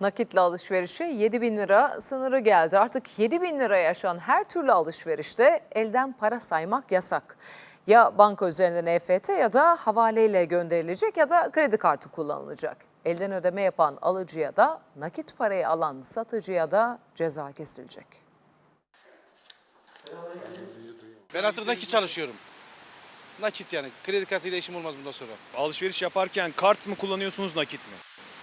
Nakitle alışverişe 7 bin lira sınırı geldi. Artık 7 bin liraya aşan her türlü alışverişte elden para saymak yasak. Ya banka üzerinden EFT ya da havaleyle gönderilecek ya da kredi kartı kullanılacak. Elden ödeme yapan alıcıya da nakit parayı alan satıcıya da ceza kesilecek. Ben artık nakit çalışıyorum. Nakit yani. Kredi kartıyla işim olmaz bundan sonra. Alışveriş yaparken kart mı kullanıyorsunuz nakit mi?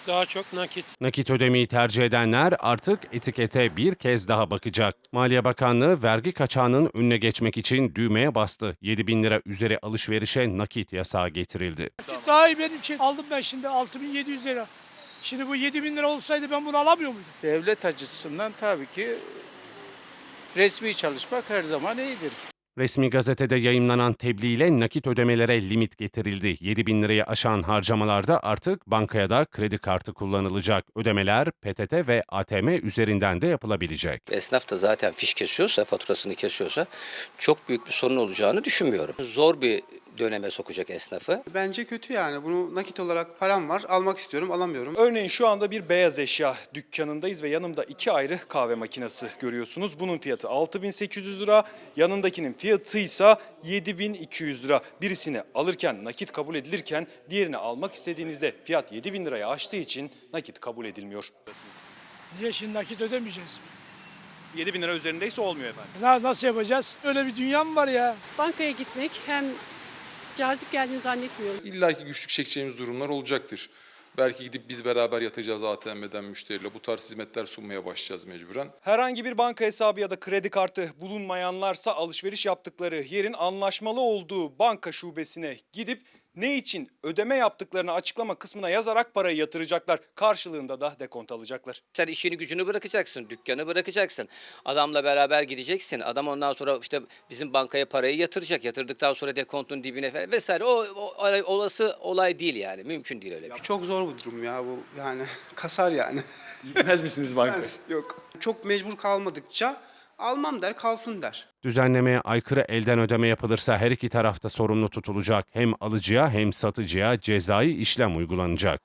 Daha çok nakit. Nakit ödemeyi tercih edenler artık etikete bir kez daha bakacak. Maliye Bakanlığı vergi kaçağının önüne geçmek için düğmeye bastı. 7 bin lira üzeri alışverişe nakit yasağı getirildi. Daha iyi benim için. Aldım ben şimdi 6700 lira. Şimdi bu 7000 lira olsaydı ben bunu alamıyor muydum? Devlet açısından tabii ki resmi çalışmak her zaman iyidir. Resmi gazetede yayımlanan tebliğ ile nakit ödemelere limit getirildi. 7 bin lirayı aşan harcamalarda artık bankaya da kredi kartı kullanılacak. Ödemeler PTT ve ATM üzerinden de yapılabilecek. Esnaf da zaten fiş kesiyorsa, faturasını kesiyorsa çok büyük bir sorun olacağını düşünmüyorum. Zor bir döneme sokacak esnafı. Bence kötü yani. Bunu nakit olarak param var. Almak istiyorum, alamıyorum. Örneğin şu anda bir beyaz eşya dükkanındayız ve yanımda iki ayrı kahve makinesi görüyorsunuz. Bunun fiyatı 6800 lira, yanındakinin fiyatı ise 7200 lira. Birisini alırken nakit kabul edilirken diğerini almak istediğinizde fiyat 7000 liraya aştığı için nakit kabul edilmiyor. Niye şimdi nakit ödemeyeceğiz? 7000 lira üzerindeyse olmuyor efendim. Na- Nasıl yapacağız? Öyle bir dünya mı var ya? Bankaya gitmek hem cazip geldiğini zannetmiyorum. İlla ki güçlük çekeceğimiz durumlar olacaktır. Belki gidip biz beraber yatacağız ATM'den müşteriyle. Bu tarz hizmetler sunmaya başlayacağız mecburen. Herhangi bir banka hesabı ya da kredi kartı bulunmayanlarsa alışveriş yaptıkları yerin anlaşmalı olduğu banka şubesine gidip ne için ödeme yaptıklarını açıklama kısmına yazarak parayı yatıracaklar. Karşılığında da dekont alacaklar. Sen işini gücünü bırakacaksın, dükkanı bırakacaksın. Adamla beraber gideceksin. Adam ondan sonra işte bizim bankaya parayı yatıracak. Yatırdıktan sonra dekontun dibine falan vesaire. O, o olay- olası olay değil yani. Mümkün değil öyle bir şey. Çok zor bu durum ya bu. Yani kasar yani. Gitmez misiniz bankaya? Yok. Çok mecbur kalmadıkça almam der, kalsın der. Düzenlemeye aykırı elden ödeme yapılırsa her iki tarafta sorumlu tutulacak. Hem alıcıya hem satıcıya cezai işlem uygulanacak.